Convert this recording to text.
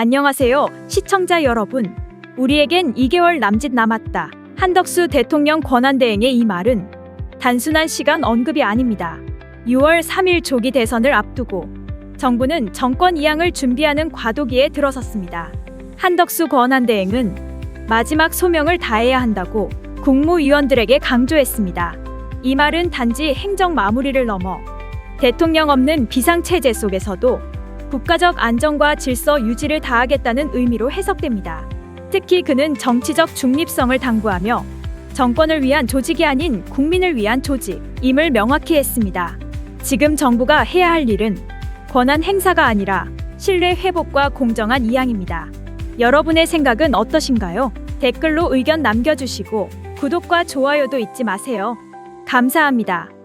안녕하세요, 시청자 여러분. 우리에겐 2개월 남짓 남았다. 한덕수 대통령 권한대행의 이 말은 단순한 시간 언급이 아닙니다. 6월 3일 조기 대선을 앞두고 정부는 정권 이양을 준비하는 과도기에 들어섰습니다. 한덕수 권한대행은 마지막 소명을 다해야 한다고 국무위원들에게 강조했습니다. 이 말은 단지 행정 마무리를 넘어 대통령 없는 비상체제 속에서도 국가적 안정과 질서 유지를 다하겠다는 의미로 해석됩니다. 특히 그는 정치적 중립성을 당부하며 정권을 위한 조직이 아닌 국민을 위한 조직임을 명확히 했습니다. 지금 정부가 해야 할 일은 권한 행사가 아니라 신뢰 회복과 공정한 이양입니다. 여러분의 생각은 어떠신가요? 댓글로 의견 남겨주시고 구독과 좋아요도 잊지 마세요. 감사합니다.